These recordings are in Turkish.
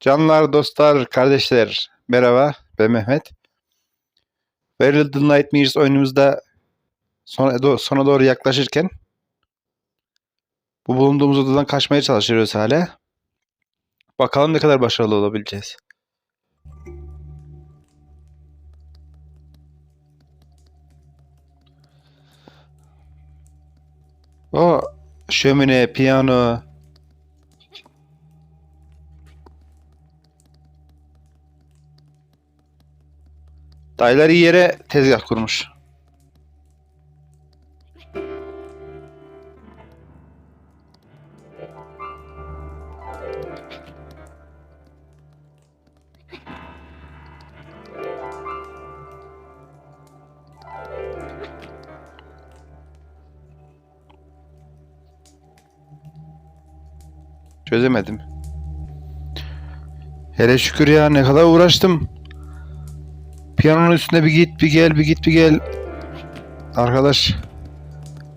Canlar, dostlar, kardeşler. Merhaba, ben Mehmet. Very Little Nightmares oyunumuzda sona, do- sona doğru yaklaşırken bu bulunduğumuz odadan kaçmaya çalışıyoruz hala. Bakalım ne kadar başarılı olabileceğiz. O şömine, piyano, Dayılar iyi yere tezgah kurmuş. Çözemedim. Hele şükür ya ne kadar uğraştım. Piyanonun üstüne bir git bir gel bir git bir gel. Arkadaş.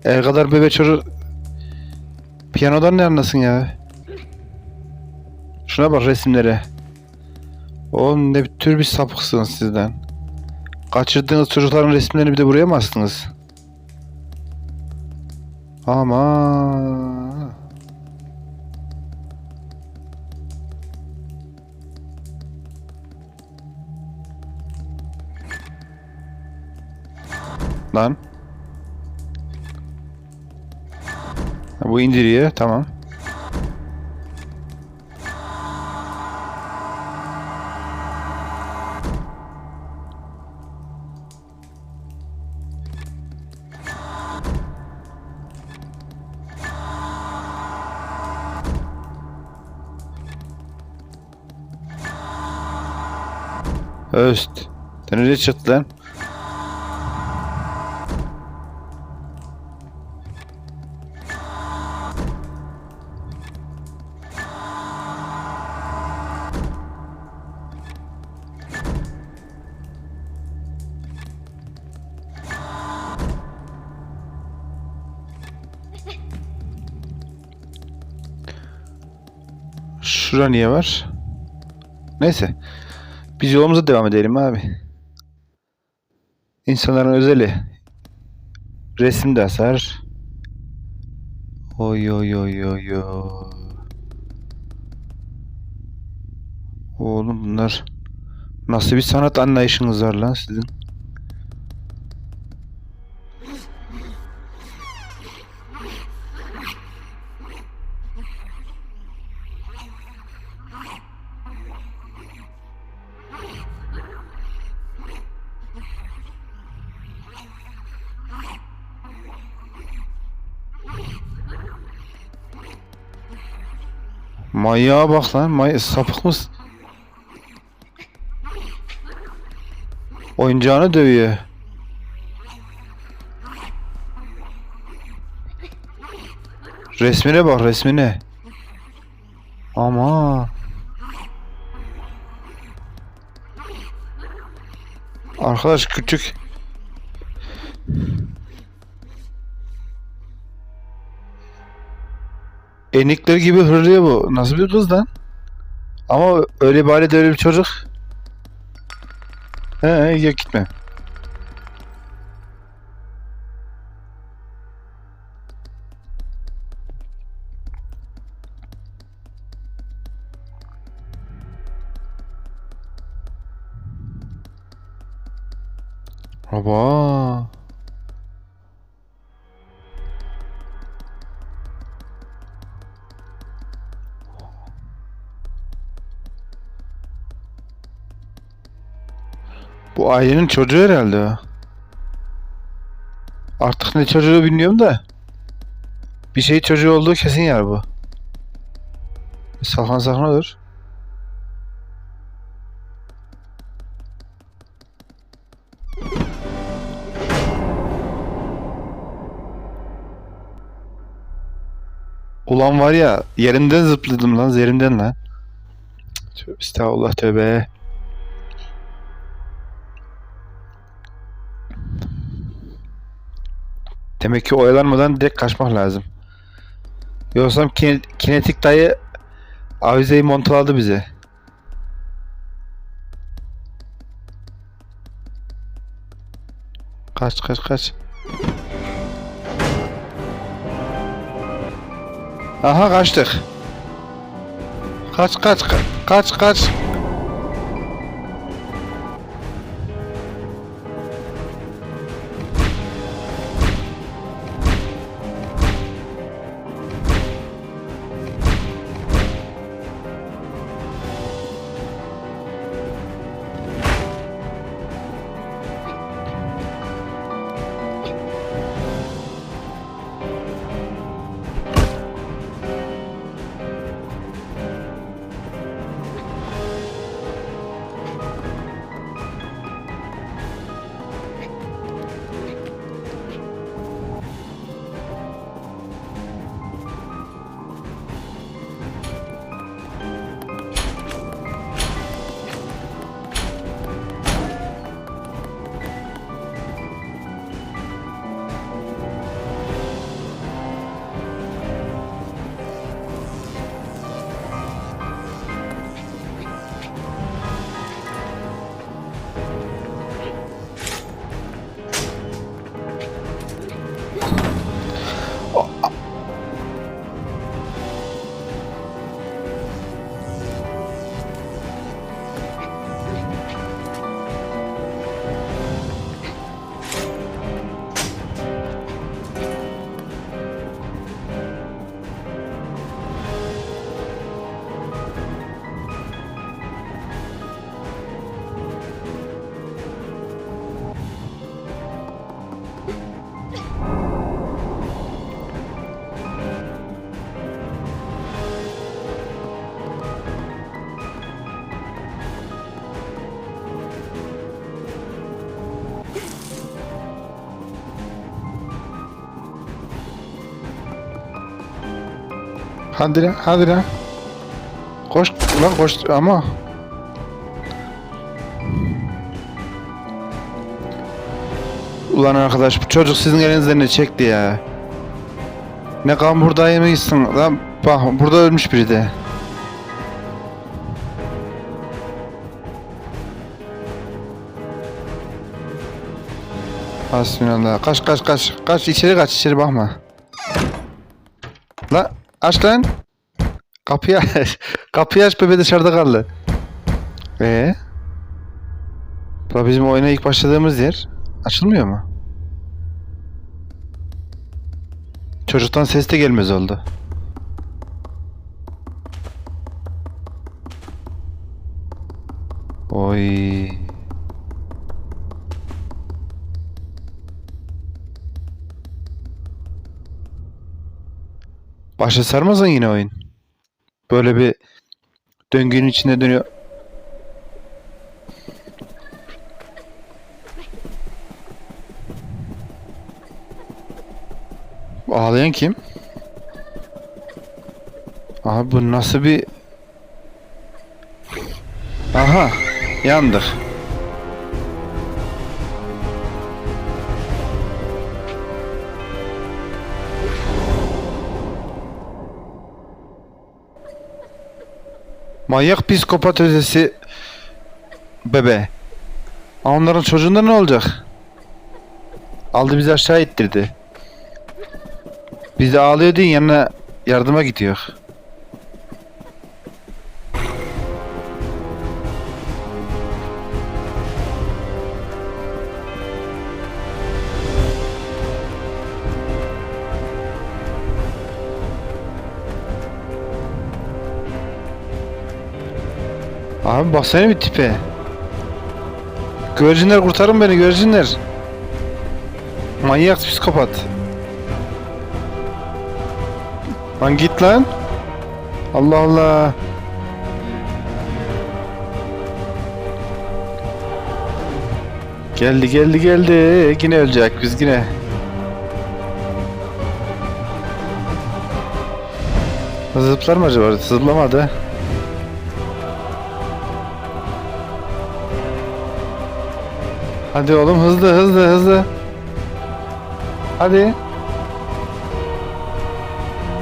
El kadar bebe çocuk. Piyanodan ne anlasın ya? Şuna bak resimlere. Oğlum ne tür bir sapıksınız sizden. Kaçırdığınız çocukların resimlerini bir de buraya mı astınız? Ama Lan. Ha, bu indiriyor. Tamam. Öst. Sen nereye çıktı? Şura niye var? Neyse. Biz yolumuza devam edelim abi. İnsanların özeli. Resim de asar. Oy oy oy oy oy. Oğlum bunlar nasıl bir sanat anlayışınız var lan sizin? Manyağa bak lan. May sapık mısın? Oyuncağını dövüyor. Resmine bak resmine. Ama. Arkadaş küçük. Enikler gibi hırlıyor bu. Nasıl bir kız lan? Ama öyle bari de öyle bir çocuk. He he yok gitme. Baba. Ailenin çocuğu herhalde. Artık ne çocuğu bilmiyorum da. Bir şey çocuğu olduğu kesin yer bu. Saklan olur. Ulan var ya yerimden zıpladım lan yerimden lan. Tövbe estağfurullah tövbe. Demek ki oyalanmadan direkt kaçmak lazım. Yoksam kin kinetik dayı avizeyi montaladı bize. Kaç kaç kaç. Aha kaçtık. Kaç kaç kaç kaç. kaç. Hadi lan hadi lan. Koş lan koş ama. Ulan arkadaş bu çocuk sizin elinizden ne çekti ya. Ne kan burada yemeğisin lan bak burada ölmüş biri de. Hasbinallah. Kaç kaç kaç. Kaç içeri kaç içeri bakma. Aç lan. Kapıyı aç. Kapıyı aç bebe dışarıda kaldı. Ee? Bu bizim oyuna ilk başladığımız yer. Açılmıyor mu? Çocuktan ses de gelmez oldu. Oy. Başa sarmasın yine oyun. Böyle bir döngünün içinde dönüyor. Ağlayan kim? Abi bu nasıl bir... Aha yandık. Manyak psikopat ötesi bebe. Onların çocuğunda ne olacak? Aldı bizi aşağı ittirdi. Biz de ağlıyor deyin yanına yardıma gidiyor. Abi baksana bir tipe. Güvercinler kurtarın beni güvercinler. Manyak psikopat. Lan git lan. Allah Allah. Geldi geldi geldi. Yine ölecek biz yine. Zıplar mı acaba? Zıplamadı. Hadi oğlum hızlı hızlı hızlı. Hadi.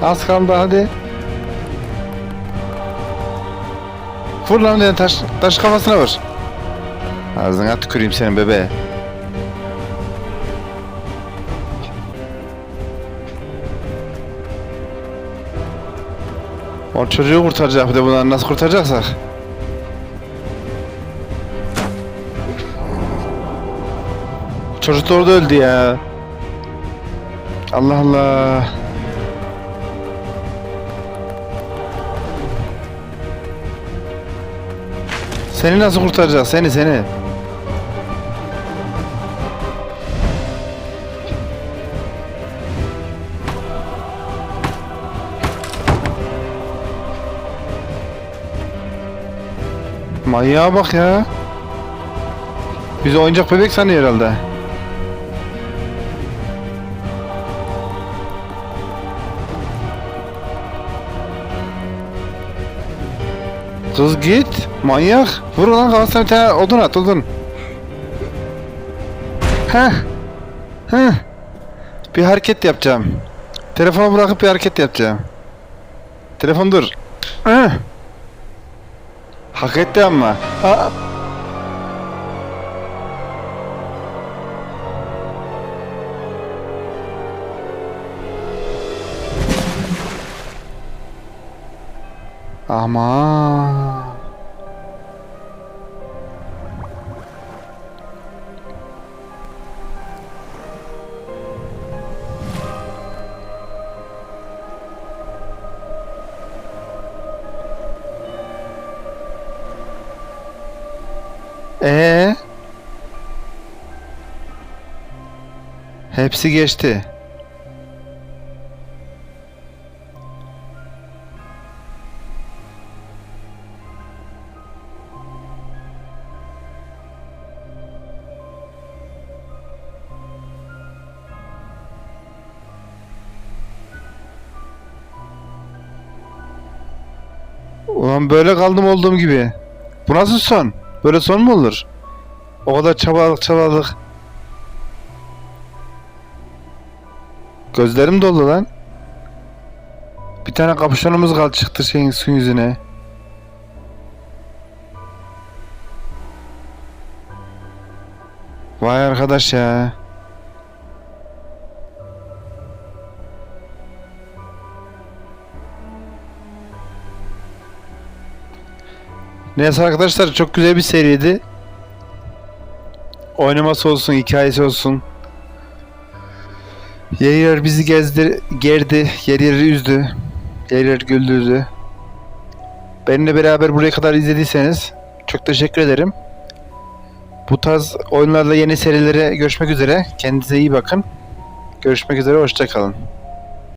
Az kaldı hadi. Vur lan dedi taş, taş kafasına vur. Ağzına tüküreyim senin bebeğe. O çocuğu kurtaracak bir de bunları nasıl kurtaracaksak. Çocuk da orada öldü ya. Allah Allah. Seni nasıl kurtaracak? Seni seni. Manyağa bak ya. Bizi oyuncak bebek sanıyor herhalde. Kız git. Manyak. Vur lan kafasına bir odun at odun. Heh. Heh. Bir hareket yapacağım. Telefonu bırakıp bir hareket yapacağım. Telefon dur. Heh. Hak etti ama. Aa. Ama. Ee? Hepsi geçti. Ulan böyle kaldım olduğum gibi. Bu nasıl son? Böyle son mu olur? O kadar çabaladık çabaladık. Gözlerim doldu lan. Bir tane kapüşonumuz kaldı çıktı şeyin suyun yüzüne. Vay arkadaş ya. Neyse arkadaşlar çok güzel bir seriydi. Oynaması olsun, hikayesi olsun. Yer yer bizi gezdi, gerdi, yer yer üzdü, yer yer güldürdü. Benimle beraber buraya kadar izlediyseniz çok teşekkür ederim. Bu tarz oyunlarla yeni serilere görüşmek üzere. Kendinize iyi bakın. Görüşmek üzere, hoşçakalın.